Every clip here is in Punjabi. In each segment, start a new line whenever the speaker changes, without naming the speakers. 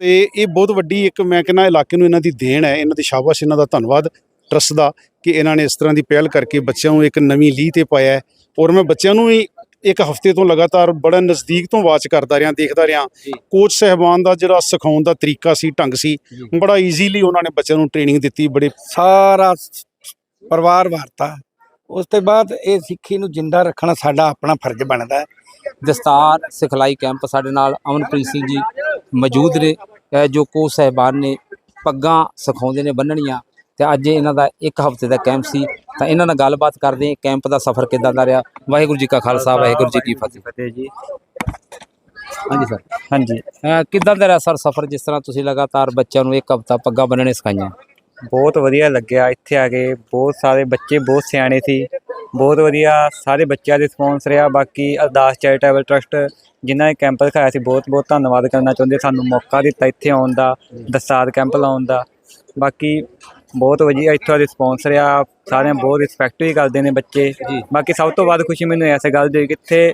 ਤੇ ਇਹ ਬਹੁਤ ਵੱਡੀ ਇੱਕ ਮੈਂ ਕਹਿੰਦਾ ਇਲਾਕੇ ਨੂੰ ਇਹਨਾਂ ਦੀ ਦੇਣ ਹੈ ਇਹਨਾਂ ਦੀ ਸ਼ਾਬਾਸ਼ ਇਹਨਾਂ ਦਾ ਧੰਨਵਾਦ ਟਰਸਟ ਦਾ ਕਿ ਇਹਨਾਂ ਨੇ ਇਸ ਤਰ੍ਹਾਂ ਦੀ ਪਹਿਲ ਕਰਕੇ ਬੱਚਿਆਂ ਨੂੰ ਇੱਕ ਨਵੀਂ ਲੀਹ ਤੇ ਪਾਇਆ ਹੈ ਔਰ ਮੈਂ ਬੱਚਿਆਂ ਨੂੰ ਵੀ ਇੱਕ ਹਫ਼ਤੇ ਤੋਂ ਲਗਾਤਾਰ ਬੜਾ ਨਜ਼ਦੀਕ ਤੋਂ ਵਾਚ ਕਰਦਾ ਰਿਹਾ ਦੇਖਦਾ ਰਿਹਾ। ਕੋਚ ਸਹਿਬਾਨ ਦਾ ਜਿਹੜਾ ਸਿਖਾਉਣ ਦਾ ਤਰੀਕਾ ਸੀ ਢੰਗ ਸੀ। ਬੜਾ ਈਜ਼ੀਲੀ ਉਹਨਾਂ ਨੇ ਬੱਚਿਆਂ ਨੂੰ ਟ੍ਰੇਨਿੰਗ ਦਿੱਤੀ ਬੜੇ
ਸਾਰਾ ਪਰਿਵਾਰ ਵਾਰਤਾ ਉਸ ਤੋਂ ਬਾਅਦ ਇਹ ਸਿੱਖੀ ਨੂੰ ਜਿੰਦਾ ਰੱਖਣਾ ਸਾਡਾ ਆਪਣਾ ਫਰਜ਼ ਬਣਦਾ ਹੈ
ਦਸਤਾਰ ਸਿਖਲਾਈ ਕੈਂਪ ਸਾਡੇ ਨਾਲ ਅਮਨਪ੍ਰੀਤ ਸਿੰਘ ਜੀ ਮੌਜੂਦ ਨੇ ਜੋ ਕੋਚ ਸਾਹਿਬਾਨ ਨੇ ਪੱਗਾਂ ਸਿਖਾਉਂਦੇ ਨੇ ਬੰਨਣੀਆਂ ਤੇ ਅੱਜ ਇਹਨਾਂ ਦਾ ਇੱਕ ਹਫ਼ਤੇ ਦਾ ਕੈਂਪ ਸੀ। ਤਾਂ ਇਹਨਾਂ ਨਾਲ ਗੱਲਬਾਤ ਕਰਦੇ ਹਾਂ ਕੈਂਪ ਦਾ ਸਫ਼ਰ ਕਿੱਦਾਂ ਦਾ ਰਿਹਾ? ਵਾਹਿਗੁਰੂ ਜੀ ਕਾ ਖਾਲਸਾ ਵਾਹਿਗੁਰੂ ਜੀ ਕੀ ਫਤਿਹ।
ਜੀ
ਹਾਂਜੀ ਸਰ।
ਹਾਂਜੀ।
ਕਿੱਦਾਂ ਦਾ ਰਿਹਾ ਸਰ ਸਫ਼ਰ? ਜਿਸ ਤਰ੍ਹਾਂ ਤੁਸੀਂ ਲਗਾਤਾਰ ਬੱਚਿਆਂ ਨੂੰ ਇੱਕ ਹਫ਼ਤਾ ਪੱਗਾਂ ਬੰਨਣੇ ਸਿਖਾਈਆਂ।
ਬਹੁਤ ਵਧੀਆ ਲੱਗਿਆ। ਇੱਥੇ ਆ ਕੇ ਬਹੁਤ ਸਾਰੇ ਬੱਚੇ ਬਹੁਤ ਸਿਆਣੇ ਸੀ। ਬਹੁਤ ਵਧੀਆ ਸਾਰੇ ਬੱਚਿਆਂ ਦੇ ਰਿਸਪੌਂਸ ਰਿਹਾ ਬਾਕੀ ਅਰਦਾਸ ਚੈਰੀਟੇਬਲ ਟਰਸਟ ਜਿਨ੍ਹਾਂ ਨੇ ਕੈਂਪ ਦਿਖਾਇਆ ਸੀ ਬਹੁਤ ਬਹੁਤ ਧੰਨਵਾਦ ਕਰਨਾ ਚਾਹੁੰਦੇ ਸਾਨੂੰ ਮੌਕਾ ਦਿੱਤਾ ਇੱਥੇ ਆਉਣ ਦਾ ਦਸਾਦ ਕੈਂਪ ਲਾਉਣ ਦਾ ਬਾਕੀ ਬਹੁਤ ਵਧੀਆ ਇੱਥੋਂ ਦਾ ਰਿਸਪੌਂਸ ਰਿਹਾ ਸਾਰਿਆਂ ਬਹੁਤ ਰਿਸਪੈਕਟ ਵੀ ਕਰਦੇ ਨੇ ਬੱਚੇ। ਬਾਕੀ ਸਭ ਤੋਂ ਵੱਧ ਖੁਸ਼ੀ ਮੈਨੂੰ ਇਸ ਗੱਲ ਦੀ ਕਿ ਇੱਥੇ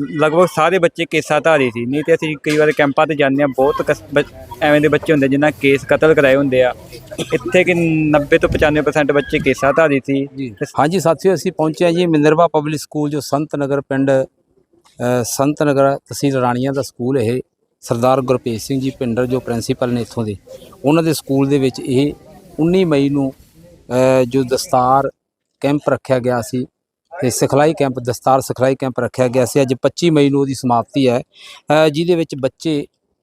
ਲਗਭਗ ਸਾਰੇ ਬੱਚੇ ਕੇਸਾਂ ਧਾਰੀ ਸੀ। ਨਹੀਂ ਤੇ ਅਸੀਂ ਕਈ ਵਾਰ ਕੈਂਪਾਂ ਤੇ ਜਾਂਦੇ ਹਾਂ ਬਹੁਤ ਕਸ- ਬ- ਐਵੇਂ ਦੇ ਬੱਚੇ ਹੁੰਦੇ ਜਿਨ੍ਹਾਂ ਕੇਸ ਕਤਲ ਕਰਾਏ ਹੁੰਦੇ ਆ। ਇੱਥੇ ਕਿ 90 ਤੋਂ 95% ਬੱਚੇ ਕੇਸਾਂ ਧਾਰੀ ਸੀ।
ਜੀ। ਹਾਂਜੀ ਸਾਥੀਓ ਅਸੀਂ ਪਹੁੰਚੇ ਹਾਂ ਜੀ ਮਿੰਦਰਵਾ ਪਬਲਿਕ ਸਕੂਲ ਜੋ ਸੰਤ ਨਗਰ ਪਿੰਡ ਅ, ਸੰਤ ਨਗਰ ਤਹਿਸੀਲ ਰਾਣੀਆਂ ਦਾ ਸਕੂਲ ਇਹ। ਸਰਦਾਰ ਗੁਰਪ੍ਰੀਤ ਸਿੰਘ ਜੀ ਪਿੰਡਰ ਜੋ ਪ੍ਰਿੰਸੀਪਲ ਨੇ ਇੱਥੋਂ ਦੇ। ਉਹਨਾਂ ਦੇ ਸਕੂਲ ਦੇ ਵਿੱਚ ਇਹ 19 ਮਈ ਨੂੰ ਅ, ਜੋ ਦਸਤਾਰ ਕੈਂਪ ਰੱਖਿਆ ਗਿਆ ਸੀ ਤੇ ਸਿਖਲਾਈ ਕੈਂਪ, ਦਸਤਾਰ ਸਿਖਲਾਈ ਕੈਂਪ ਰੱਖਿਆ ਗਿਆ ਸੀ। ਅੱਜ 25 ਮਈ ਨੂੰ ਉਹਦੀ ਸਮਾਪਤੀ ਹੈ। ਜਿਹਦੇ ਵਿੱਚ ਬੱਚੇ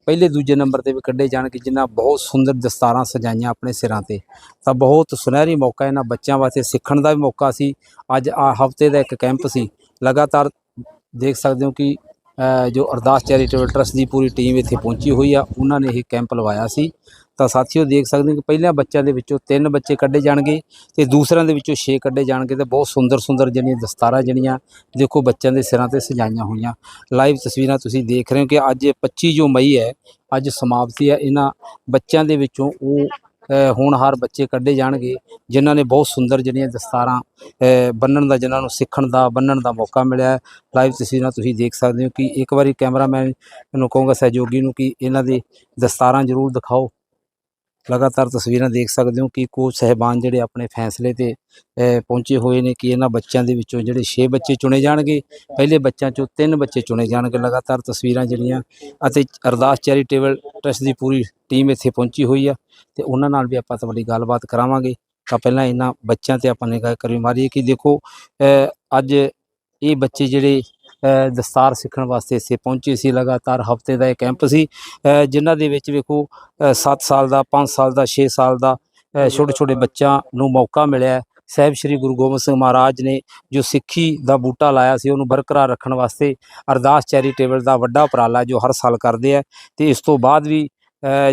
ਪਹਿਲੇ ਦੂਜੇ ਨੰਬਰ ਤੇ ਵੀ ਕੱਢੇ ਜਾਣਗੇ, ਜਿਨ੍ਹਾਂ ਬਹੁਤ ਸੁੰਦਰ ਦਸਤਾਰਾਂ ਸਜਾਈਆਂ ਆਪਣੇ ਸਿਰਾਂ ਤੇ। ਤਾਂ ਬਹੁਤ ਸੁਨਹਿਰੀ ਮੌਕਾ ਇਹਨਾਂ ਬੱਚਿਆਂ ਵਾਸਤੇ, ਸਿੱਖਣ ਦਾ ਵੀ ਮੌਕਾ ਸੀ। ਅੱਜ ਆ ਹਫ਼ਤੇ ਦਾ ਇੱਕ ਕੈਂਪ ਸੀ। ਲਗਾਤਾਰ ਦੇਖ ਸਕਦੇ ਹੋ ਕਿ ਜੋ ਅਰਦਾਸ ਚੈਰੀਟੇਬਲ ਟਰਸਟ ਦੀ ਪੂਰੀ ਟੀਮ ਇੱਥੇ ਪਹੁੰਚੀ ਹੋਈ ਆ, ਉਹਨਾਂ ਨੇ ਇਹ ਕੈਂਪ ਲਵਾਇਆ ਸੀ। ਤਾਂ ਸਾਥੀਓ ਦੇਖ ਸਕਦੇ ਹੋ ਕਿ ਪਹਿਲਾਂ ਬੱਚਿਆਂ ਦੇ ਵਿੱਚੋਂ ਤਿੰਨ ਬੱਚੇ ਕੱਢੇ ਜਾਣਗੇ ਤੇ ਦੂਸਰਿਆਂ ਦੇ ਵਿੱਚੋਂ ਛੇ ਕੱਢੇ ਜਾਣਗੇ ਤੇ ਬਹੁਤ ਸੁੰਦਰ ਸੁੰਦਰ ਜਿਹੜੀਆਂ ਦਸਤਾਰਾਂ ਜਿਹੜੀਆਂ ਦੇਖੋ ਬੱਚਿਆਂ ਦੇ ਸਿਰਾਂ ਤੇ ਸਜਾਈਆਂ ਹੋਈਆਂ। ਲਾਈਵ ਤਸਵੀਰਾਂ ਤੁਸੀਂ ਦੇਖ ਰਹੇ ਹੋ ਕਿ ਅੱਜ 25 ਜੋ ਮਈ ਹੈ, ਅੱਜ ਸਮਾਪਤੀ ਹੈ। ਇਹਨਾਂ ਬੱਚਿਆਂ ਦੇ ਵਿੱਚੋਂ ਉਹ ਹੋਣਹਾਰ ਬੱਚੇ ਕੱਢੇ ਜਾਣਗੇ, ਜਿਨ੍ਹਾਂ ਨੇ ਬਹੁਤ ਸੁੰਦਰ ਜਿਹੜੀਆਂ ਦਸਤਾਰਾਂ ਬੰਨਣ ਦਾ, ਜਿਨ੍ਹਾਂ ਨੂੰ ਸਿੱਖਣ ਦਾ, ਬੰਨਣ ਦਾ ਮੌਕਾ ਮਿਲਿਆ ਲਾਈਵ ਤਸਵੀਰਾਂ ਤੁਸੀਂ ਦੇਖ ਸਕਦੇ ਹੋ ਕਿ ਇੱਕ ਵਾਰੀ ਕੈਮਰਾਮੈਨ ਨੂੰ ਕਹੂੰਗਾ ਸਹਿਯੋਗੀ ਨੂੰ ਕਿ ਇਹਨਾਂ ਦੇ ਦਸਤਾਰਾਂ ਜ਼ਰੂਰ ਦਿਖਾਓ। ਲਗਾਤਾਰ ਤਸਵੀਰਾਂ ਦੇਖ ਸਕਦੇ ਹੋ ਕਿ ਕੋਚ ਸਹਿਬਾਨ ਜਿਹੜੇ ਆਪਣੇ ਫੈਸਲੇ ਤੇ ਪਹੁੰਚੇ ਹੋਏ ਨੇ ਕਿ ਇਹਨਾਂ ਬੱਚਿਆਂ ਦੇ ਵਿੱਚੋਂ ਜਿਹੜੇ 6 ਬੱਚੇ ਚੁਣੇ ਜਾਣਗੇ। ਪਹਿਲੇ ਬੱਚਿਆਂ ਚੋਂ ਤਿੰਨ ਬੱਚੇ ਚੁਣੇ ਜਾਣਗੇ। ਲਗਾਤਾਰ ਤਸਵੀਰਾਂ ਜਿਹੜੀਆਂ ਅਤੇ ਅਰਦਾਸ ਚੈਰੀਟੇਬਲ ਟਰਸਟ ਦੀ ਪੂਰੀ ਟੀਮ ਇੱਥੇ ਪਹੁੰਚੀ ਹੋਈ ਆ ਤੇ ਉਹਨਾਂ ਨਾਲ ਵੀ ਆਪਾਂ ਤੁਹਾਡੀ ਗੱਲਬਾਤ ਕਰਾਵਾਂਗੇ। ਤਾਂ ਪਹਿਲਾਂ ਇਹਨਾਂ ਬੱਚਿਆਂ ਤੇ ਆਪਾਂ ਨਿਗਾਹ ਕਰੀ ਮਾਰੀਏ ਕਿ ਦੇਖੋ ਅੱਜ ਇਹ ਬੱਚੇ ਜਿਹੜੇ ਦਸਤਾਰ ਸਿੱਖਣ ਵਾਸਤੇ ਇੱਥੇ ਪਹੁੰਚੇ ਸੀ ਲਗਾਤਾਰ ਹਫ਼ਤੇ ਦਾ ਇਹ ਕੈਂਪ ਸੀ ਅ, ਜਿਨ੍ਹਾਂ ਦੇ ਵਿੱਚ ਵੇਖੋ 7 ਸਾਲ ਦਾ 5 ਸਾਲ ਦਾ 6 ਸਾਲ ਦਾ ਛੋਟੇ ਛੋਟੇ ਬੱਚਿਆਂ ਨੂੰ ਮੌਕਾ ਮਿਲਿਆ ਹੈ। ਸਾਹਿਬ ਸ੍ਰੀ ਗੁਰੂ ਗੋਬਿੰਦ ਸਿੰਘ ਮਹਾਰਾਜ ਨੇ ਜੋ ਸਿੱਖੀ ਦਾ ਬੂਟਾ ਲਾਇਆ ਸੀ ਉਹਨੂੰ ਬਰਕਰਾਰ ਰੱਖਣ ਵਾਸਤੇ ਅਰਦਾਸ ਚੈਰੀਟੇਬਲ ਦਾ ਵੱਡਾ ਉਪਰਾਲਾ ਜੋ ਹਰ ਸਾਲ ਕਰਦੇ ਆ ਤੇ ਇਸ ਤੋਂ ਬਾਅਦ ਵੀ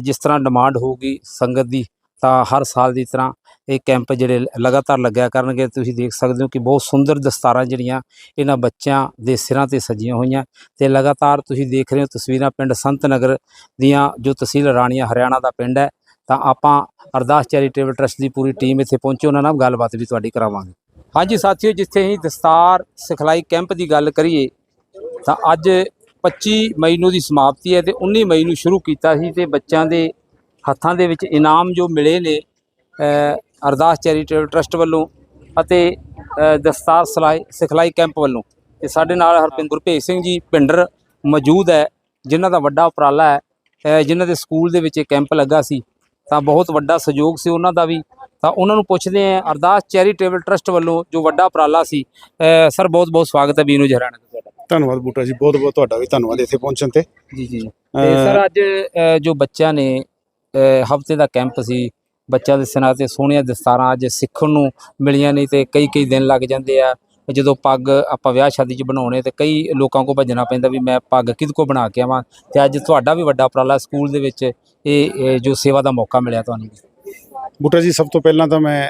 ਜਿਸ ਤਰ੍ਹਾਂ ਡਿਮਾਂਡ ਹੋਊਗੀ ਸੰਗਤ ਦੀ ਤਾਂ ਹਰ ਸਾਲ ਦੀ ਤਰ੍ਹਾਂ ਇਹ ਕੈਂਪ ਜਿਹੜੇ ਲਗਾਤਾਰ ਲੱਗਿਆ ਕਰਨਗੇ। ਤੁਸੀਂ ਦੇਖ ਸਕਦੇ ਹੋ ਕਿ ਬਹੁਤ ਸੁੰਦਰ ਦਸਤਾਰਾਂ ਜਿਹੜੀਆਂ ਇਹਨਾਂ ਬੱਚਿਆਂ ਦੇ ਸਿਰਾਂ ਤੇ ਸਜੀਆਂ ਹੋਈਆਂ ਤੇ ਲਗਾਤਾਰ ਤੁਸੀਂ ਦੇਖ ਰਹੇ ਹੋ ਤਸਵੀਰਾਂ ਪਿੰਡ ਸੰਤ ਨਗਰ ਦੀਆਂ, ਜੋ ਤਹਿਸੀਲ ਰਾਣੀਆਂ ਹਰਿਆਣਾ ਦਾ ਪਿੰਡ ਹੈ। ਤਾਂ ਆਪਾਂ ਅਰਦਾਸ ਚੈਰੀਟੇਬਲ ਟਰਸਟ ਦੀ ਪੂਰੀ ਟੀਮ ਇੱਥੇ ਪਹੁੰਚੀ, ਉਹਨਾਂ ਨਾਲ ਗੱਲਬਾਤ ਵੀ ਤੁਹਾਡੀ ਕਰਾਵਾਂਗੇ। ਹਾਂਜੀ ਸਾਥੀਓ, ਜਿੱਥੇ ਅਸੀਂ ਦਸਤਾਰ ਸਿਖਲਾਈ ਕੈਂਪ ਦੀ ਗੱਲ ਕਰੀਏ, ਤਾਂ ਅੱਜ 25 ਮਈ ਨੂੰ ਦੀ ਸਮਾਪਤੀ ਹੈ ਤੇ 19 ਮਈ ਨੂੰ ਸ਼ੁਰੂ ਕੀਤਾ ਸੀ ਤੇ ਬੱਚਿਆਂ ਦੇ ਹੱਥਾਂ ਦੇ ਵਿੱਚ ਇਨਾਮ ਜੋ ਮਿਲੇ ਨੇ ਅਰਦਾਸ ਚੈਰੀਟੇਬਲ ਟਰਸਟ ਵੱਲੋਂ ਅਤੇ ਦਸਤਾਰ ਸਿਲਾਈ ਸਿਖਲਾਈ ਕੈਂਪ ਵੱਲੋਂ। ਤੇ ਸਾਡੇ ਨਾਲ ਹਰਪਿੰਦਰ ਗੁਰਭੇਜ ਸਿੰਘ ਜੀ ਪਿੰਡਰ ਮੌਜੂਦ ਹੈ ਜਿਨ੍ਹਾਂ ਦਾ ਵੱਡਾ ਉਪਰਾਲਾ ਹੈ ਜਿਨ੍ਹਾਂ ਦੇ ਸਕੂਲ ਦੇ ਵਿੱਚ ਇਹ ਕੈਂਪ ਲੱਗਾ ਸੀ। ਤਾਂ ਬਹੁਤ ਵੱਡਾ ਸਹਿਯੋਗ ਸੀ ਉਹਨਾਂ ਦਾ ਵੀ। ਤਾਂ ਉਹਨਾਂ ਨੂੰ ਪੁੱਛਦੇ ਆ ਅਰਦਾਸ ਚੈਰੀਟੇਬਲ ਟਰਸਟ ਵੱਲੋਂ ਜੋ ਵੱਡਾ ਉਪਰਾਲਾ ਸੀ ਸਰ ਬਹੁਤ ਬਹੁਤ ਸਵਾਗਤ ਹੈ ਬੀਨੂ ਜਹਰਾਣਾ ਦਾ ਤੁਹਾਡਾ।
ਧੰਨਵਾਦ ਬੂਟਾ ਜੀ ਬਹੁਤ ਬਹੁਤ ਤੁਹਾਡਾ ਵੀ ਧੰਨਵਾਦ ਇੱਥੇ ਪਹੁੰਚਣ ਤੇ।
ਜੀ ਜੀ ਤੇ ਸਰ ਅੱਜ ਜੋ ਬੱਚਿਆਂ ਨੇ ਹਫ਼ਤੇ ਦਾ ਕੈਂਪ ਸੀ। ਬੱਚਿਆਂ ਦੇ ਸਿਰਾਂ ਤੇ ਸੋਹਣੀਆਂ ਦਸਤਾਰਾਂ ਅੱਜ ਸਿੱਖਣ ਨੂੰ ਮਿਲੀਆਂ ਨਹੀਂ ਤੇ ਕਈ ਕਈ ਦਿਨ ਲੱਗ ਜਾਂਦੇ ਆ। ਜਦੋਂ ਪੱਗ ਆਪਾਂ ਵਿਆਹ ਸ਼ਾਦੀ 'ਚ ਬਣਾਉਣੇ ਤੇ ਕਈ ਲੋਕਾਂ ਕੋ ਭੱਜਣਾ ਪੈਂਦਾ ਵੀ ਮੈਂ ਪੱਗ ਕਿਹਦੇ ਕੋ ਬਣਾ ਕੇ ਆਵਾਂ ਤੇ ਅੱਜ ਤੁਹਾਡਾ ਵੀ ਵੱਡਾ ਉਪਰਾਲਾ ਸਕੂਲ ਦੇ ਵਿੱਚ ਇਹ ਜੋ ਸੇਵਾ ਦਾ ਮੌਕਾ ਮਿਲਿਆ ਤੁਹਾਨੂੰ।
ਬੂਟਾ ਜੀ, ਸਭ ਤੋਂ ਪਹਿਲਾਂ ਤਾਂ ਮੈਂ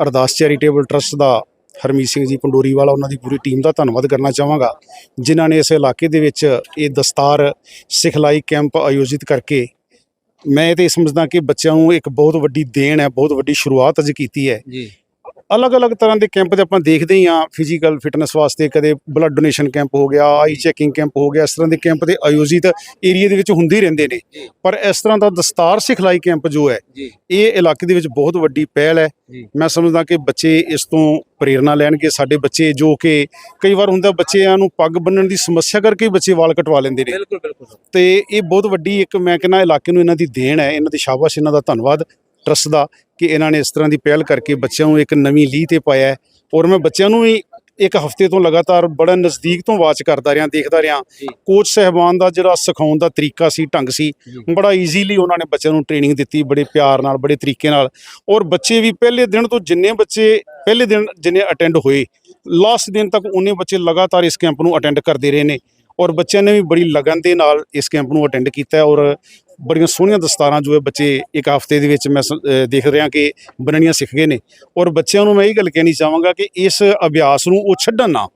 ਅਰਦਾਸ ਚੈਰੀਟੇਬਲ ਟਰਸਟ ਦਾ ਹਰਮੀਤ ਸਿੰਘ ਜੀ ਪੰਡੋਰੀ ਵਾਲਾ ਉਹਨਾਂ ਦੀ ਪੂਰੀ ਟੀਮ ਦਾ ਧੰਨਵਾਦ ਕਰਨਾ ਚਾਹਾਂਗਾ, ਜਿਨ੍ਹਾਂ ਨੇ ਇਸ ਇਲਾਕੇ ਦੇ ਵਿੱਚ ਇਹ ਦਸਤਾਰ ਸਿਖਲਾਈ ਕੈਂਪ ਆਯੋਜਿਤ ਕਰਕੇ ਮੈਂ ਇਹ ਤੇ ਸਮਝਦਾ ਕਿ ਬੱਚਿਆਂ ਨੂੰ ਇੱਕ ਬਹੁਤ ਵੱਡੀ ਦੇਣ ਹੈ, ਬਹੁਤ ਵੱਡੀ ਸ਼ੁਰੂਆਤ ਅੱਜ ਕੀਤੀ ਹੈ।
ਜੀ।
ਅਲੱਗ-ਅਲੱਗ ਤਰ੍ਹਾਂ ਦੇ ਕੈਂਪ ਤੇ ਆਪਾਂ ਦੇਖਦੇ ਹੀ ਆ ਫਿਜ਼ੀਕਲ ਫਿਟਨੈਸ ਵਾਸਤੇ ਕਦੇ ਬਲੱਡ ਡੋਨੇਸ਼ਨ ਕੈਂਪ ਹੋ ਗਿਆ ਆਈ ਚੈਕਿੰਗ ਕੈਂਪ ਹੋ ਗਿਆ ਇਸ ਤਰ੍ਹਾਂ ਦੇ ਕੈਂਪ ਤੇ ਆਯੋਜਿਤ ਏਰੀਆ ਦੇ ਵਿੱਚ ਹੁੰਦੇ ਰਹਿੰਦੇ ਨੇ। ਪਰ ਇਸ ਤਰ੍ਹਾਂ ਦਾ ਦਸਤਾਰ ਸਿਖਲਾਈ ਕੈਂਪ ਜੋ ਹੈ ਇਹ ਇਲਾਕੇ ਦੇ ਵਿੱਚ ਬਹੁਤ ਵੱਡੀ ਪਹਿਲ ਹੈ। ਮੈਂ ਸਮਝਦਾ ਕਿ ਬੱਚੇ ਇਸ ਤੋਂ ਪ੍ਰੇਰਣਾ ਲੈਣਗੇ। ਸਾਡੇ ਬੱਚੇ ਜੋ ਕਿ ਕਈ ਵਾਰ ਹੁੰਦਾ ਬੱਚਿਆਂ ਨੂੰ ਪੱਗ ਬੰਨਣ ਦੀ ਸਮੱਸਿਆ ਕਰਕੇ ਬੱਚੇ ਵਾਲ ਕਟਵਾ ਲੈਂਦੇ ਨੇ।
ਬਿਲਕੁਲ ਬਿਲਕੁਲ। ਸਰ।
ਤੇ ਇਹ ਬਹੁਤ ਵੱਡੀ ਇੱਕ ਮੈਂ ਕਹਿੰਦਾ ਇਲਾਕੇ ਨੂੰ ਇਹਨਾਂ ਦੀ ਦੇਣ ਹੈ। ਇਹਨਾਂ ਦੀ ਸ਼ਾਬਾਸ਼ ਇਹਨਾਂ ਦਾ ਧੰਨਵਾਦ। ਟਰਸਟ ਦਾ ਕਿ ਇਹਨਾਂ ਨੇ ਇਸ ਤਰ੍ਹਾਂ ਦੀ ਪਹਿਲ ਕਰਕੇ ਬੱਚਿਆਂ ਨੂੰ ਇੱਕ ਨਵੀਂ ਲੀਹ ਤੇ ਪਾਇਆ ਹੈ ਔਰ ਮੈਂ ਬੱਚਿਆਂ ਨੂੰ ਵੀ ਇੱਕ ਹਫ਼ਤੇ ਤੋਂ ਲਗਾਤਾਰ ਬੜਾ ਨਜ਼ਦੀਕ ਤੋਂ ਵਾਚ ਕਰਦਾ ਰਿਹਾ ਦੇਖਦਾ ਰਿਹਾ। ਕੋਚ ਸਹਿਬਾਨ ਦਾ ਜਿਹੜਾ ਸਿਖਾਉਣ ਦਾ ਤਰੀਕਾ ਸੀ ਢੰਗ ਸੀ। ਬੜਾ ਈਜ਼ੀਲੀ ਉਹਨਾਂ ਨੇ ਬੱਚਿਆਂ ਨੂੰ ਟ੍ਰੇਨਿੰਗ ਦਿੱਤੀ ਬੜੇ ਪਿਆਰ ਨਾਲ ਬੜੇ ਤਰੀਕੇ ਨਾਲ ਔਰ ਬੱਚੇ ਵੀ ਪਹਿਲੇ ਦਿਨ ਤੋਂ ਜਿੰਨੇ ਬੱਚੇ ਪਹਿਲੇ ਦਿਨ ਜਿੰਨੇ ਅਟੈਂਡ ਹੋਏ ਲਾਸਟ ਦਿਨ ਤੱਕ ਉਹਨੇ ਬੱਚੇ ਲਗਾਤਾਰ ਇਸ ਕੈਂਪ ਨੂੰ ਅਟੈਂਡ ਕਰਦੇ ਰਹੇ ਨੇ ਔਰ ਬੱਚਿਆਂ ਨੇ ਵੀ ਬੜੀ ਲਗਨ ਦੇ ਨਾਲ ਇਸ ਕੈਂਪ ਨੂੰ ਅਟੈਂਡ ਕੀਤਾ ਔਰ ਬੜੀਆਂ ਸੋਹਣੀਆਂ ਦਸਤਾਰਾਂ ਜੋ ਹੈ ਬੱਚੇ ਇੱਕ ਹਫ਼ਤੇ ਦੇ ਵਿੱਚ ਮੈਂ ਸ- ਦੇਖ ਰਿਹਾ ਕਿ ਬਣਨੀਆਂ ਸਿੱਖ ਗਏ ਨੇ। ਔਰ ਬੱਚਿਆਂ ਨੂੰ ਮੈਂ ਇਹ ਗੱਲ ਕਹਿਣੀ ਚਾਹਾਂਗਾ ਕਿ ਇਸ ਅਭਿਆਸ ਨੂੰ ਉਹ ਛੱਡਣ ਨਾ।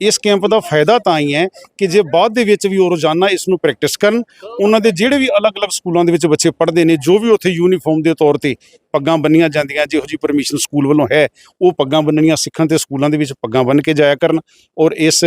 ਇਸ ਕੈਂਪ ਦਾ ਫਾਇਦਾ ਤਾਂ ਹੀ ਹੈ ਕਿ ਜੇ ਬਾਅਦ ਦੇ ਵਿੱਚ ਵੀ ਉਹ ਰੋਜ਼ਾਨਾ ਇਸ ਨੂੰ ਪ੍ਰੈਕਟਿਸ ਕਰਨ, ਉਹਨਾਂ ਦੇ ਜਿਹੜੇ ਵੀ ਅਲੱਗ-ਅਲੱਗ ਸਕੂਲਾਂ ਦੇ ਵਿੱਚ ਬੱਚੇ ਪੜ੍ਹਦੇ ਨੇ, ਜੋ ਵੀ ਉੱਥੇ ਯੂਨੀਫਾਰਮ ਦੇ ਤੌਰ ਤੇ ਪੱਗਾਂ ਬੰਨੀਆਂ ਜਾਂਦੀਆਂ, ਜਿਹੋ ਜੀ ਪਰਮਿਸ਼ਨ ਸਕੂਲ ਵੱਲੋਂ ਹੈ, ਉਹ ਪੱਗਾਂ ਬੰਨਣੀਆਂ ਸਿੱਖਣ ਤੇ ਸਕੂਲਾਂ ਦੇ ਵਿੱਚ ਪੱਗਾਂ ਬੰਨ ਕੇ ਜਾਇਆ ਕਰਨ। ਔਰ ਇਸ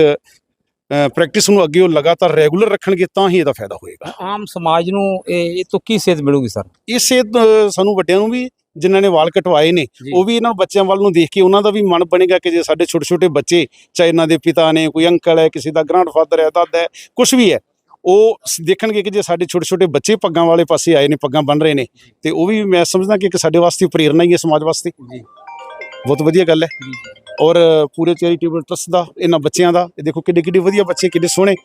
ਪ੍ਰੈਕਟਿਸ ਨੂੰ ਅੱਗੇ ਉਹ ਲਗਾਤਾਰ ਰੈਗੂਲਰ ਰੱਖਣਗੇ ਤਾਂ ਹੀ ਇਹਦਾ ਫਾਇਦਾ ਹੋਏਗਾ।
ਆਮ ਸਮਾਜ ਨੂੰ ਇਹ ਇਹ ਤੋਂ ਕੀ ਸੇਧ ਮਿਲੂਗੀ ਸਰ?
ਇਸੇ ਅ, ਸਾਨੂੰ ਵੱਡਿਆਂ ਨੂੰ ਵੀ ਜਿਨ੍ਹਾਂ ਨੇ ਵਾਲ ਕਟਵਾਏ ਨੇ। ਉਹ ਵੀ ਇਹਨਾਂ ਬੱਚਿਆਂ ਵੱਲ ਨੂੰ ਦੇਖ ਕੇ ਉਹਨਾਂ ਦਾ ਵੀ ਮਨ ਬਣੇਗਾ ਕਿ ਜੇ ਸਾਡੇ ਛੋਟੇ ਛੋਟੇ ਬੱਚੇ ਚਾਹੇ ਇਹਨਾਂ ਦੇ ਪਿਤਾ ਨੇ ਕੋਈ ਅੰਕਲ ਹੈ ਕਿਸੇ ਦਾ ਗ੍ਰੈਂਡਫਾਦਰ ਹੈ ਦਾਦਾ ਹੈ ਕੁਝ ਵੀ ਹੈ ਉਹ ਦੇਖਣਗੇ ਕਿ ਜੇ ਸਾਡੇ ਛੋਟੇ ਛੋਟੇ ਬੱਚੇ ਪੱਗਾਂ ਵਾਲੇ ਪਾਸੇ ਆਏ ਨੇ ਪੱਗਾਂ ਬਣ ਰਹੇ ਨੇ ਤੇ ਉਹ ਵੀ ਮੈਂ ਸਮਝਦਾ ਕਿ ਇੱਕ ਸਾਡੇ ਵਾਸਤੇ ਪ੍ਰੇਰਨਾ ਹੀ ਹੈ ਸਮਾਜ ਵਾਸਤੇ। ਬਹੁਤ ਵਧੀਆ ਗੱਲ ਹੈ। ਔਰ ਪੂਰੇ ਚੈਰੀਟੇਬਲ ਟਰਸਟ ਦਾ ਇਹਨਾਂ ਬੱਚਿਆਂ ਦਾ। ਇਹ ਦੇਖੋ ਕਿੱਡੇ ਕਿੱਡੇ ਵਧੀਆ ਬੱਚੇ ਕਿੱਡੇ ਸੋਹਣੇ।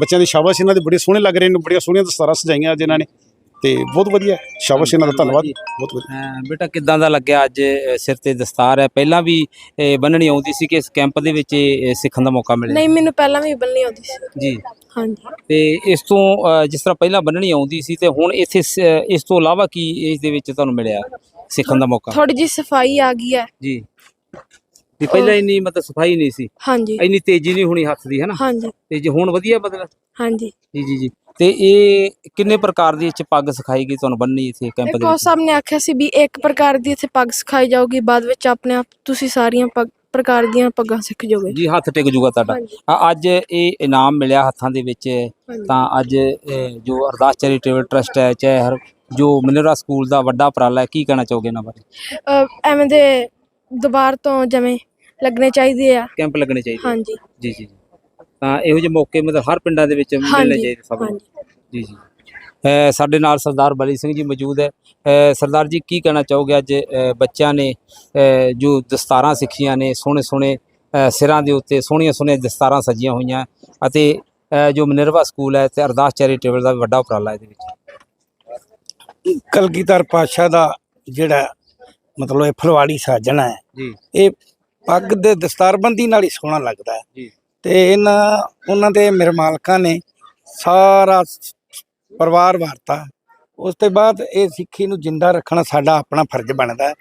ਬੱਚਿਆਂ ਦੇ ਸ਼ਾਬਾਸ਼ ਇਹਨਾਂ ਦੇ ਬੜੇ ਸੋਹਣੇ ਲੱਗ ਰਹੇ ਨੇ ਬੜੀਆਂ ਸੋਹਣੀਆਂ ਦਸਤਾਰਾਂ ਸਜਾਈਆਂ ਅੱਜ ਇਹਨਾਂ ਨੇ। ਤੇ ਬਹੁਤ ਵਧੀਆ। ਸ਼ਾਬਾਸ਼ ਇਹਨਾਂ ਦਾ ਧੰਨਵਾਦ। ਬਹੁਤ ਵਧੀਆ।
ਬੇਟਾ ਕਿੱਦਾਂ ਦਾ ਲੱਗਿਆ ਅੱਜ ਸਿਰ ਤੇ ਦਸਤਾਰ ਹੈ? ਪਹਿਲਾਂ ਵੀ ਇਹ ਬੰਨਣੀ ਆਉਂਦੀ ਸੀ ਕਿ ਇਸ ਕੈਂਪ ਦੇ ਵਿੱਚ ਸਿੱਖਣ ਦਾ ਮੌਕਾ ਮਿਲਿਆ?
ਨਹੀਂ ਮੈਨੂੰ ਪਹਿਲਾਂ ਵੀ ਬੰਨਣੀ ਆਉਂਦੀ ਸੀ।
ਜੀ।
ਹਾਂਜੀ।
ਤੇ ਇਸ ਤੋਂ ਜਿਸ ਤਰ੍ਹਾਂ ਪਹਿਲਾਂ ਬੰਨਣੀ ਆਉਂਦੀ ਸੀ ਤੇ ਹੁਣ ਇੱਥੇ ਇਸ ਤੋਂ ਇਲਾਵਾ ਕੀ ਇਸ ਦੇ ਵਿੱਚ ਤੁਹਾਨੂੰ ਮਿਲਿਆ ਸਿੱਖਣ ਦਾ ਮੌਕਾ?
ਥੋੜੀ ਜਿਹੀ ਸਫ਼ਾਈ ਆ ਗਈ ਹੈ।
ਜੀ। ਵੀ ਪਹਿਲਾਂ ਇੰਨੀ ਮਤਲਬ ਸਫ਼ਾਈ ਨਹੀਂ ਸੀ।
ਹਾਂਜੀ।
ਇੰਨੀ ਤੇਜ਼ੀ ਨਹੀਂ ਹੋਣੀ ਹੱਥ ਦੀ ਹੈ ਨਾ?
ਹਾਂਜੀ।
ਤੇ ਜੇ ਹੁਣ ਵਧੀਆ ਬਦਲ
ਹਾਂਜੀ।
ਜੀ ਜੀ ਜੀ। ਤੇ ਇਹ ਕਿੰਨੇ ਪ੍ਰਕਾਰ ਦੀ ਇੱਥੇ ਪੱਗ ਸਿਖਾਈ ਗਈ ਤੁਹਾਨੂੰ ਬੰਨਣੀ ਇੱਥੇ ਕੈਂਪ ਦੇ
ਕੋਚ
ਵਿੱਚ?
ਸਾਹਿਬ ਨੇ ਆਖਿਆ ਸੀ ਵੀ ਇੱਕ ਪ੍ਰਕਾਰ ਦੀ ਇੱਥੇ ਪੱਗ ਸਿਖਾਈ ਜਾਊਗੀ ਬਾਅਦ ਵਿੱਚ ਆਪਣੇ ਆਪ ਤੁਸੀਂ ਸਾਰੀਆਂ ਪੱਗ ਪ੍ਰਕਾਰ ਦੀਆਂ ਪੱਗਾਂ ਸਿੱਖ ਜਾਓਗੇ।
ਜੀ ਹੱਥ ਟਿਕ ਜੂਗਾ ਤੁਹਾਡਾ। ਅੱਜ ਇਹ ਇਨਾਮ ਮਿਲਿਆ ਹੱਥਾਂ ਦੇ ਵਿੱਚ। ਤਾਂ ਅੱਜ ਜੋ ਅਰਦਾਸ ਚੈਰੀਟੇਬਲ ਟਰਸਟ ਹੈ ਚਾਹੇ ਹਰ ਜੋ ਮਿਨਰਾ ਸਕੂਲ ਦਾ ਵੱਡਾ ਉਪਰਾਲਾ ਹੈ ਕੀ ਕਹਿਣਾ ਚਾਹੋਗੇ ਇਹਨਾਂ ਬਾਰੇ?
ਐਵੇਂ ਦੇ ਦੁਬਾਰ ਤੋਂ ਜਿਵੇਂ ਲੱਗਣੇ ਚਾਹੀਦੇ ਆ।
ਕੈਂਪ ਲੱਗਣੇ ਚਾਹੀਦੇ
ਹਾਂਜੀ।
ਜੀ ਜੀ ਜੀ। ਤਾਂ ਇਹੋ ਜਿਹੇ ਮੌਕੇ ਮਤਲਬ ਹਰ ਪਿੰਡਾਂ ਦੇ ਵਿੱਚ ਮਿਲਣੇ ਚਾਹੀਦੇ ਸਭ ਨੂੰ।
ਹਾਂਜੀ।
ਜੀ ਜੀ। ਸਾਡੇ ਨਾਲ ਸਰਦਾਰ ਬਲੀ ਸਿੰਘ ਜੀ ਮੌਜੂਦ ਹੈ। ਸਰਦਾਰ ਜੀ ਕੀ ਕਹਿਣਾ ਚਾਹੋਗੇ ਅੱਜ ਬੱਚਿਆਂ ਨੇ ਜੋ ਦਸਤਾਰਾਂ ਸਿੱਖੀਆਂ ਨੇ ਸੋਹਣੇ ਸੋਹਣੇ ਸਿਰਾਂ ਦੇ ਉੱਤੇ ਸੋਹਣੀਆਂ ਸੋਹਣੀਆਂ ਦਸਤਾਰਾਂ ਸਜੀਆਂ ਹੋਈਆਂ ਅਤੇ ਜੋ ਮਿਨਰਵਾ ਸਕੂਲ ਹੈ ਤੇ ਅਰਦਾਸ ਚੈਰੀਟੇਬਲ ਦਾ ਵੀ ਵੱਡਾ ਉਪਰਾਲਾ ਇਹਦੇ ਵਿੱਚ।
ਕਲਗੀਧਰ ਪਾਤਸ਼ਾਹ ਦਾ ਜਿਹੜਾ ਮਤਲਬ ਇਹ ਫਲਵਾੜੀ ਸਾਜਣਾ ਹੈ
ਜੀ।
ਇਹ ਪੱਗ ਦੇ ਦਸਤਾਰਬੰਦੀ ਨਾਲ ਹੀ ਸੋਹਣਾ ਲੱਗਦਾ ਹੈ।
ਜੀ।
ਤੇ ਇਹਨਾਂ ਉਹਨਾਂ ਦੇ ਮੇਰੇ ਮਾਲਕਾਂ ਨੇ ਸਾਰਾ ਪਰਿਵਾਰ ਵਾਰਤਾ। ਉਸ ਤੋਂ ਬਾਅਦ ਇਹ ਸਿੱਖੀ ਨੂੰ ਜਿੰਦਾ ਰੱਖਣਾ ਸਾਡਾ ਆਪਣਾ ਫਰਜ਼ ਬਣਦਾ ਹੈ।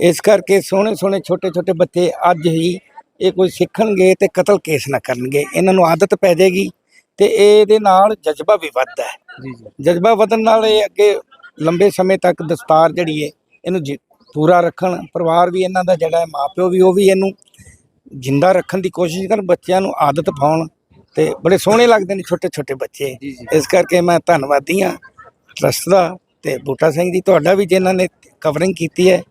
ਇਸ ਕਰਕੇ ਸੋਹਣੇ ਸੋਹਣੇ ਛੋਟੇ ਛੋਟੇ ਬੱਚੇ ਅੱਜ ਹੀ ਇਹ ਕੋਈ ਸਿੱਖਣਗੇ ਤੇ ਕਤਲ ਕੇਸ ਨਾ ਕਰਨਗੇ। ਇਹਨਾਂ ਨੂੰ ਆਦਤ ਪੈ ਜਾਏਗੀ ਤੇ ਇਹਦੇ ਨਾਲ ਜਜ਼ਬਾ ਵੀ ਵੱਧਦਾ ਹੈ।
ਜੀ ਜੀ।
ਜਜ਼ਬਾ ਵਧਣ ਨਾਲ ਇਹ ਅੱਗੇ ਲੰਬੇ ਸਮੇਂ ਤੱਕ ਦਸਤਾਰ ਜਿਹੜੀ ਹੈ ਇਹਨੂੰ ਜਿ- ਪੂਰਾ ਰੱਖਣ ਪਰਿਵਾਰ ਵੀ ਇਹਨਾਂ ਦਾ ਜਿਹੜਾ ਹੈ ਮਾਪਿਓ ਵੀ ਉਹ ਵੀ ਇਹਨੂੰ ਜਿੰਦਾ ਰੱਖਣ ਦੀ ਕੋਸ਼ਿਸ਼ ਕਰਨ ਬੱਚਿਆਂ ਨੂੰ ਆਦਤ ਪਾਉਣ ਤੇ ਬੜੇ ਸੋਹਣੇ ਲੱਗਦੇ ਨੇ ਛੋਟੇ ਛੋਟੇ ਬੱਚੇ ਇਸ ਕਰਕੇ ਮੈਂ ਧੰਨਵਾਦੀ ਹਾਂ ਟਰਸਟ ਦਾ ਤੇ ਬੂਟਾ ਸਿੰਘ ਜੀ ਤੁਹਾਡਾ ਵੀ ਜਿਨ੍ਹਾਂ ਨੇ ਕਵਰਿੰਗ ਕੀਤੀ ਹੈ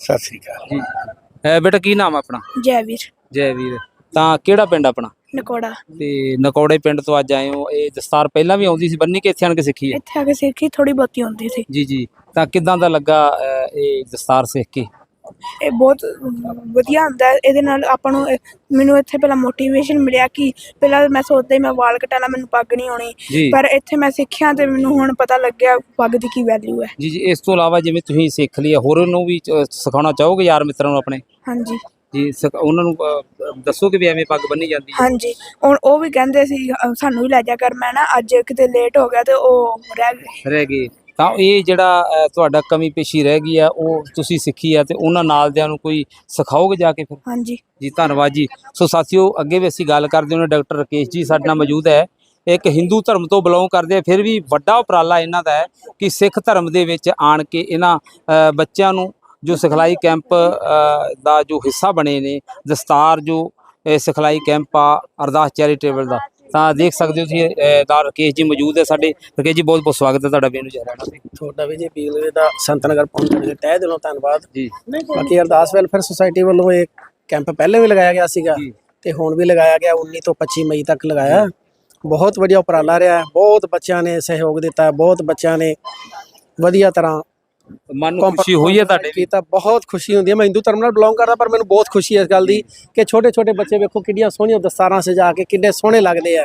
ਸਤਿ ਸ੍ਰੀ ਅਕਾਲ।
ਜੀ। ਬੇਟਾ ਕੀ ਨਾਮ ਆਪਣਾ?
ਜੈ ਵੀਰ
ਜੈ ਵੀਰ ਤਾਂ ਕਿਹੜਾ ਪਿੰਡ ਆਪਣਾ?
ਨਕੋੜਾ।
ਤੇ ਨਕੌੜੇ ਪਿੰਡ ਤੋਂ ਅੱਜ ਆਏ ਹੋ। ਇਹ ਦਸਤਾਰ ਪਹਿਲਾਂ ਵੀ ਆਉਂਦੀ ਸੀ ਬੰਨੀ ਕਿ ਇੱਥੇ ਆਣ ਕੇ ਸਿੱਖੀ ਹੈ?
ਇੱਥੇ ਆ ਕੇ ਸਿੱਖੀ ਥੋੜੀ ਬਹੁਤੀ ਹੁੰਦੀ ਸੀ।
ਜੀ ਜੀ। ਤਾਂ ਕਿਦਾਂ ਦਾ ਲੱਗਾ ਅ, ਇਹ ਦਸਤਾਰ ਸਿੱਖ ਕੇ?
ਇਹ ਬਹੁਤ ਵਧੀਆ ਹੁੰਦਾ ਹੈ। ਇਹਦੇ ਨਾਲ ਆਪਾਂ ਨੂੰ ਇਹ- ਮੈਨੂੰ ਇੱਥੇ ਪਹਿਲਾਂ ਮੋਟੀਵੇਸ਼ਨ ਮਿਲਿਆ ਕਿ ਪਹਿਲਾਂ ਮੈਂ ਸੋਚਦਾ ਸੀ ਮੈਂ ਵਾਲ ਕਟਾਣਾ ਮੈਨੂੰ ਪੱਗ ਨਹੀਂ ਆਉਣੀ।
ਜੀ।
ਪਰ ਇੱਥੇ ਮੈਂ ਸਿੱਖਿਆ ਤੇ ਮੈਨੂੰ ਹੁਣ ਪਤਾ ਲੱਗਿਆ ਪੱਗ ਦੀ ਕੀ ਵੈਲਿਊ ਹੈ।
ਜੀ ਜੀ। ਇਸ ਤੋਂ ਇਲਾਵਾ ਜਿਵੇਂ ਤੁਸੀਂ ਸਿੱਖ ਲਈ ਹੈ ਹੋਰ ਨੂੰ ਵੀ ਸਿਖਾਉਣਾ ਚਾਹੋਗੇ ਯਾਰ ਮਿੱਤਰਾਂ ਨੂੰ ਆਪਣੇ?
ਹਾਂਜੀ।
ਜੀ ਉਹਨਾਂ ਨੂੰ ਅ, ਦੱਸੋ ਕਿ ਵੀ ਐਵੇਂ ਪੱਗ ਬੰਨੀ ਜਾਂਦੀ ਹੈ।
ਹਾਂਜੀ ਹੁਣ ਉਹ ਵੀ ਕਹਿੰਦੇ ਸੀ ਅ, ਸਾਨੂੰ ਵੀ ਲੈ ਜਾ ਕਰ ਮੈਂ ਨਾ ਅੱਜ ਕਿਤੇ ਲੇਟ ਹੋ ਗਿਆ ਤੇ ਉਹ ਰਹਿ ਗਏ।
ਰਹਿ ਗਏ। ਤਾਂ ਇਹ ਜਿਹੜਾ ਅ, ਤੁਹਾਡਾ ਕਮੀ ਪੇਸ਼ੀ ਰਹਿ ਗਈ ਆ ਉਹ ਤੁਸੀਂ ਸਿੱਖੀ ਆ ਤੇ ਉਹਨਾਂ ਨਾਲ ਦਿਆਂ ਨੂੰ ਕੋਈ ਸਿਖਾਓਗੇ ਜਾ ਕੇ ਫਿਰ?
ਹਾਂਜੀ।
ਜੀ ਧੰਨਵਾਦ ਜੀ। ਸੋ ਸਾਥੀਓ ਅੱਗੇ ਵੀ ਅਸੀਂ ਗੱਲ ਕਰਦੇ ਹਾਂ ਡਾਕਟਰ ਰਕੇਸ਼ ਜੀ ਸਾਡੇ ਨਾਲ ਮੌਜੂਦ ਹੈ। ਇੱਕ ਹਿੰਦੂ ਧਰਮ ਤੋਂ ਬਿਲੋਂਗ ਕਰਦੇ ਆ ਫਿਰ ਵੀ ਵੱਡਾ ਉਪਰਾਲਾ ਇਹਨਾਂ ਦਾ ਹੈ ਕਿ ਸਿੱਖ ਧਰਮ ਦੇ ਵਿੱਚ ਆਣ ਕੇ ਇਹਨਾਂ ਅ, ਬੱਚਿਆਂ ਨੂੰ ਜੋ ਸਿਖਲਾਈ ਕੈਂਪ ਦਾ ਜੋ ਹਿੱਸਾ ਬਣੇ ਨੇ ਦਸਤਾਰ ਜੋ ਸਿਖਲਾਈ ਕੈਂਪ ਆ ਅਰਦਾਸ ਚੈਰੀਟੇਬਲ ਦਾ। ਤਾਂ ਦੇਖ ਸਕਦੇ ਹੋ ਤੁਸੀਂ ਦਾ ਰਕੇਸ਼ ਜੀ ਮੌਜੂਦ ਹੈ ਸਾਡੇ। ਰਕੇਸ਼ ਜੀ ਬਹੁਤ ਬਹੁਤ ਸਵਾਗਤ ਹੈ ਤੁਹਾਡਾ ਬੇਨੂ ਜਹਰਾਣਾ
ਤੁਹਾਡਾ ਵੀ ਜੀ ਪੀਲ ਦਾ ਸੰਤਨਗਰ ਪਹੁੰਚਣ ਦੇ ਤਹਿ ਦਿਲੋਂ ਧੰਨਵਾਦ।
ਜੀ।
ਬਾਕੀ ਅਰਦਾਸ ਵੈਲਫੇਅਰ ਸੁਸਾਇਟੀ ਵੱਲੋਂ ਇਹ ਕੈਂਪ ਪਹਿਲੇ ਵੀ ਲਗਾਇਆ ਗਿਆ ਸੀਗਾ। ਤੇ ਹੁਣ ਵੀ ਲਗਾਇਆ ਗਿਆ 19 ਤੋਂ 25 ਮਈ ਤੱਕ ਲਗਾਇਆ। ਬਹੁਤ ਵਧੀਆ ਉਪਰਾਲਾ ਰਿਹਾ। ਬਹੁਤ ਬੱਚਿਆਂ ਨੇ ਸਹਿਯੋਗ ਦਿੱਤਾ ਬਹੁਤ ਬੱਚਿਆਂ ਨੇ ਵਧੀਆ ਤਰ੍ਹਾਂ
ਮਨ ਨੂੰ ਖੁਸ਼ੀ ਹੋਈ ਹੈ ਤੁਹਾਡੇ ਵੀ
ਕੀਤਾ ਬਹੁਤ ਖੁਸ਼ੀ ਹੁੰਦੀ ਹੈ। ਮੈਂ ਹਿੰਦੂ ਧਰਮ ਨਾਲ ਬਿਲੋਂਗ ਕਰਦਾ ਪਰ ਮੈਨੂੰ ਬਹੁਤ ਖੁਸ਼ੀ ਹੈ ਇਸ ਗੱਲ ਦੀ ਕਿ ਛੋਟੇ ਛੋਟੇ ਬੱਚੇ ਵੇਖੋ ਕਿੰਨੀਆਂ ਸੋਹਣੀਆਂ ਦਸਤਾਰਾਂ ਸਜਾ ਕੇ ਕਿੰਨੇ ਸੋਹਣੇ ਲੱਗਦੇ ਆ।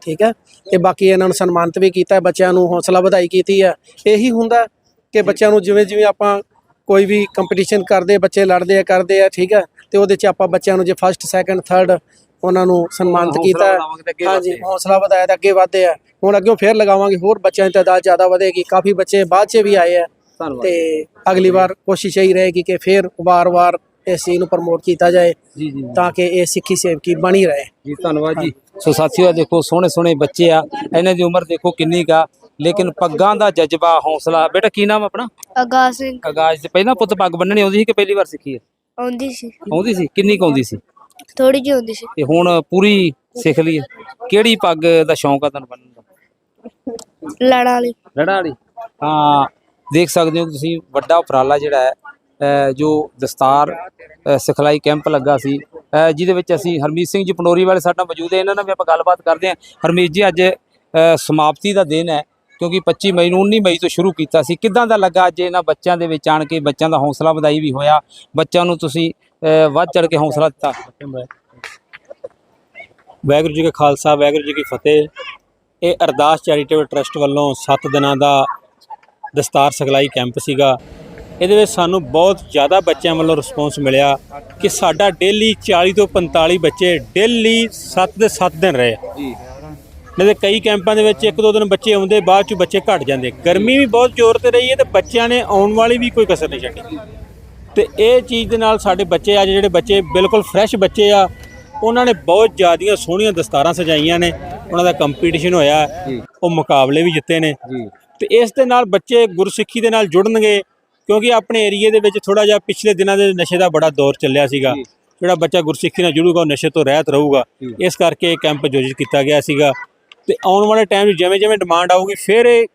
ਠੀਕ ਹੈ? ਤੇ ਬਾਕੀ ਇਹਨਾਂ ਨੂੰ ਸਨਮਾਨਿਤ ਵੀ ਕੀਤਾ ਹੈ, ਬੱਚਿਆਂ ਨੂੰ ਹੌਸਲਾ ਵਧਾਈ ਕੀਤੀ ਹੈ। ਇਹੀ ਹੁੰਦਾ ਕਿ ਬੱਚਿਆਂ ਨੂੰ ਜਿਵੇਂ ਜਿਵੇਂ ਆਪਾਂ ਕੋਈ ਵੀ ਕੰਪੀਟੀਸ਼ਨ ਕਰਦੇ ਬੱਚੇ ਲੜਦੇ ਆ ਕਰਦੇ ਆ ਠੀਕ ਹੈ? ਤੇ ਉਹਦੇ ਚ ਆਪਾਂ ਬੱਚਿਆਂ ਨੂੰ ਜੇ ਫਸਟ ਸੈਕੰਡ ਥਰਡ ਉਹਨਾਂ ਨੂੰ ਸਨਮਾਨਿਤ
ਹੌਸਲਾ
ਕੀਤਾ ਹੈ।
ਵਧਾਵਾਂਗੇ ਤੇ ਅੱਗੇ
ਹਾਂਜੀ
ਵਧਦੇ।
ਹੌਸਲਾ ਵਧਾਇਆ ਤੇ ਅੱਗੇ ਵਧਦੇ ਆ। ਹੁਣ ਅੱਗੇ ਫੇਰ ਲਗਾਵਾਂਗੇ ਹੋਰ ਬੱਚਿਆਂ ਦੀ ਤਾਦਾਦ ਜ਼ਿਆਦਾ ਵਧੇਗੀ। ਕਾਫੀ ਬੱਚੇ ਬਾਅਦ ਚ ਵੀ ਆਏ ਆ। ਤੇ ਅਗਲੀ ਵਾਰ ਕੋਸ਼ਿਸ਼ ਇਹੀ ਰਹੇਗੀ ਕਿ ਫਿਰ ਵਾਰ-ਵਾਰ ਇਸ ਚੀਜ਼ ਨੂੰ ਪ੍ਰਮੋਟ ਕੀਤਾ ਜਾਏ
ਜੀ ਜੀ
ਤਾਂ ਕਿ ਇਹ ਸਿੱਖੀ ਸੇਵਕੀ ਬਣੀ ਰਹੇ।
ਜੀ ਧੰਨਵਾਦ ਜੀ। ਸੋ ਸਾਥੀਓ ਦੇਖੋ ਸੋਹਣੇ ਸੋਹਣੇ ਬੱਚੇ ਆ। ਇਹਨਾਂ ਦੀ ਉਮਰ ਦੇਖੋ ਕਿੰਨੀ ਕਾ ਲੇਕਿਨ ਪੱਗਾਂ ਦਾ ਜਜ਼ਬਾ ਹੌਸਲਾ। ਬੇਟਾ ਕੀ ਨਾਮ ਆਪਣਾ?
ਆਗਾਜ਼ ਸਿੰਘ।
ਆਗਾਜ਼ ਤੇ ਪਹਿਲਾਂ ਪੁੱਤ ਪੱਗ ਬੰਨਣੀ ਆਉਂਦੀ ਸੀ ਕਿ ਪਹਿਲੀ ਵਾਰ ਸਿੱਖੀ ਹੈ
ਆਉਂਦੀ ਸੀ।
ਆਉਂਦੀ ਸੀ? ਕਿੰਨੀ ਕੁ ਆਉਂਦੀ ਸੀ?
ਥੋੜੀ ਜਿਹੀ ਆਉਂਦੀ ਸੀ।
ਤੇ ਹੁਣ ਪੂਰੀ ਸਿੱਖ ਲਈ ਹੈ ਕਿਹੜੀ ਪੱਗ ਦਾ ਸ਼ੌਂਕ ਆ ਤੁਹਾਨੂੰ ਬੰਨਣ ਦਾ?
ਲੜਾਂ ਵਾਲੀ।
ਰੜਾ ਵਾਲੀ? ਹਾਂ। ਦੇਖ ਸਕਦੇ ਹੋ ਤੁਸੀਂ ਵੱਡਾ ਉਪਰਾਲਾ ਜਿਹੜਾ ਹੈ ਜੋ ਦਸਤਾਰ ਸਿਖਲਾਈ ਕੈਂਪ ਲੱਗਾ ਸੀ ਜਿਹਦੇ ਵਿੱਚ ਅਸੀਂ ਹਰਮੀਤ ਸਿੰਘ ਜੀ ਪਨੋਰੀ ਵਾਲੇ ਸਾਡਾ ਮੌਜੂਦ ਹੈ। ਇਹਨਾਂ ਨਾਲ ਵੀ ਆਪਾਂ ਗੱਲਬਾਤ ਕਰਦੇ ਹਾਂ। ਹਰਮੀਤ ਜੀ, ਅੱਜ ਸਮਾਪਤੀ ਦਾ ਦਿਨ ਹੈ, ਕਿਉਂਕਿ 25 ਮਈ ਨੂੰ 19 ਮਈ ਤੋਂ ਸ਼ੁਰੂ ਕੀਤਾ ਸੀ। ਕਿੱਦਾਂ ਦਾ ਲੱਗਾ ਅੱਜ ਇਹਨਾਂ ਬੱਚਿਆਂ ਦੇ ਵਿੱਚ ਆਣ ਕੇ, ਬੱਚਿਆਂ ਦਾ ਹੌਸਲਾ ਵਧਾਈ ਵੀ ਹੋਇਆ? ਬੱਚਿਆਂ ਨੂੰ ਤੁਸੀਂ ਵੱਧ ਚੜ ਕੇ ਹੌਸਲਾ ਦਿੱਤਾ।
ਵਾਹਿਗੁਰੂ ਜੀ ਕਾ ਖਾਲਸਾ, ਵਾਹਿਗੁਰੂ ਜੀ ਕੀ ਫਤਿਹ। ਇਹ ਅਰਦਾਸ ਚੈਰੀਟੇਬਲ ਟਰਸਟ ਵੱਲੋਂ 7 ਦਿਨਾਂ ਦਾ ਦਸਤਾਰ ਸਿਖਲਾਈ ਕੈਂਪ ਸੀਗਾ। ਇਹਦੇ ਵਿੱਚ ਸਾਨੂੰ ਬਹੁਤ ਜ਼ਿਆਦਾ ਬੱਚਿਆਂ ਵੱਲੋਂ ਰਿਸਪੌਂਸ ਮਿਲਿਆ ਕਿ ਸਾਡਾ ਡੇਲੀ 40 ਤੋਂ 45 ਬੱਚੇ ਡੇਲੀ 7 ਦੇ 7 ਦਿਨ ਰਹੇ
ਜੀ।
ਨਹੀਂ ਤੇ ਕਈ ਕੈਂਪਾਂ ਦੇ ਵਿੱਚ ਇੱਕ ਦੋ ਦਿਨ ਬੱਚੇ ਆਉਂਦੇ ਬਾਅਦ ਚ ਬੱਚੇ ਘਟ ਜਾਂਦੇ। ਗਰਮੀ ਵੀ ਬਹੁਤ ਜ਼ੋਰ ਤੇ ਰਹੀ ਹੈ ਤੇ ਬੱਚਿਆਂ ਨੇ ਆਉਣ ਵਾਲੀ ਵੀ ਕੋਈ ਕਸਰ ਨਹੀਂ ਛੱਡੀ। ਤੇ ਇਹ ਚੀਜ਼ ਦੇ ਨਾਲ ਸਾਡੇ ਬੱਚੇ ਅੱਜ ਜਿਹੜੇ ਬੱਚੇ ਬਿਲਕੁਲ ਫਰੈਸ਼ ਬੱਚੇ ਆ ਉਹਨਾਂ ਨੇ ਬਹੁਤ ਜ਼ਿਆਦੀਆਂ ਸੋਹਣੀਆਂ ਦਸਤਾਰਾਂ ਸਜਾਈਆਂ ਨੇ। ਉਹਨਾਂ ਦਾ ਕੰਪੀਟੀਸ਼ਨ ਹੋਇਆ। ਉਹ ਮੁਕਾਬਲੇ ਵੀ ਜਿੱਤੇ ਨੇ।
ਜੀ।
ਤੇ ਇਸ ਦੇ ਨਾਲ ਬੱਚੇ ਗੁਰਸਿੱਖੀ ਦੇ ਨਾਲ ਜੁੜਨਗੇ ਕਿਉਂਕਿ ਆਪਣੇ ਏਰੀਏ ਦੇ ਵਿੱਚ ਥੋੜਾ ਜਿਹਾ ਪਿਛਲੇ ਦਿਨਾਂ ਦੇ ਨਸ਼ੇ ਦਾ ਬੜਾ ਦੌਰ ਚੱਲਿਆ ਸੀਗਾ। ਜਿਹੜਾ ਬੱਚਾ ਗੁਰਸਿੱਖੀ ਨਾਲ ਜੁੜੂਗਾ ਉਹ ਨਸ਼ੇ ਤੋਂ ਰਹਿਤ ਰਹੂਗਾ। ਇਸ ਕਰਕੇ ਇਹ ਕੈਂਪ ਆਯੋਜਿਤ ਕੀਤਾ ਗਿਆ ਸੀਗਾ। ਤੇ ਆਉਣ ਵਾਲੇ ਟਾਈਮ 'ਚ ਜਿਵੇਂ ਜਿਵੇਂ ਡਿਮਾਂਡ ਆਊਗੀ ਫਿਰ ਇਹ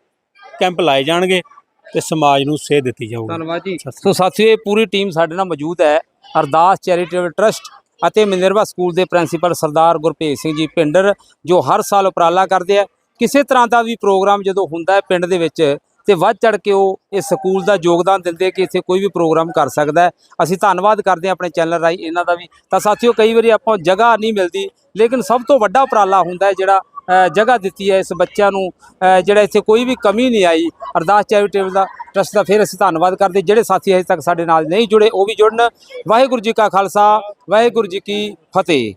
ਕੈਂਪ ਲਾਏ ਜਾਣਗੇ ਤੇ ਸਮਾਜ ਨੂੰ ਸੇਧ ਦਿੱਤੀ ਜਾਊਗੀ।
ਧੰਨਵਾਦ ਜੀ। ਸੋ ਸਾਥੀਓ ਇਹ ਪੂਰੀ ਟੀਮ ਸਾਡੇ ਨਾਲ ਮੌਜੂਦ ਹੈ। ਅਰਦਾਸ ਚੈਰੀਟੇਬਲ ਟਰਸਟ ਅਤੇ ਮਿਨਰਵਾ ਸਕੂਲ ਦੇ ਪ੍ਰਿੰਸੀਪਲ ਸਰਦਾਰ ਗੁਰਭੇਜ ਸਿੰਘ ਜੀ ਪਿੰਡਰ ਜੋ ਹਰ ਸਾਲ ਉਪਰਾਲਾ ਕਰਦੇ ਆ। ਕਿਸੇ ਤਰ੍ਹਾਂ ਦਾ ਵੀ ਪ੍ਰੋਗਰਾਮ ਜਦੋਂ ਹੁੰਦਾ ਹੈ ਪਿੰਡ ਦੇ ਵਿੱਚ ਤੇ ਵੱਧ ਚੜ ਕੇ ਉਹ ਇਸ ਸਕੂਲ ਦਾ ਯੋਗਦਾਨ ਦਿੰਦੇ ਕਿ ਇੱਥੇ ਕੋਈ ਵੀ ਪ੍ਰੋਗਰਾਮ ਕਰ ਸਕਦਾ ਅਸੀਂ ਧੰਨਵਾਦ ਕਰਦੇ ਹਾਂ ਆਪਣੇ ਚੈਨਲ ਰਾਹੀਂ ਇਹਨਾਂ ਦਾ ਵੀ। ਤਾਂ ਸਾਥੀਓ ਕਈ ਵਾਰੀ ਆਪਾਂ ਜਗ੍ਹਾ ਨਹੀਂ ਮਿਲਦੀ, ਲੇਕਿਨ ਸਭ ਤੋਂ ਵੱਡਾ ਉਪਰਾਲਾ ਹੁੰਦਾ ਹੈ ਜਿਹੜਾ ਜਗ੍ਹਾ ਦਿੱਤੀ ਹੈ ਇਸ ਬੱਚਿਆਂ ਨੂੰ ਜਿਹੜਾ ਇੱਥੇ ਕੋਈ ਵੀ ਕਮੀ ਨਹੀਂ ਆਈ। ਅਰਦਾਸ ਚੈਰੀਟੇਬਲ ਦਾ ਟਰਸਟ ਦਾ ਫਿਰ ਅਸੀਂ ਧੰਨਵਾਦ ਕਰਦੇ ਜਿਹੜੇ ਸਾਥੀ ਅਜੇ ਤੱਕ ਸਾਡੇ ਨਾਲ ਨਹੀਂ ਜੁੜੇ ਉਹ ਵੀ ਜੁੜਨ। ਵਾਹਿਗੁਰੂ ਜੀ ਕਾ ਖਾਲਸਾ, ਵਾਹਿਗੁਰੂ ਜੀ ਕੀ ਫਤਿਹ।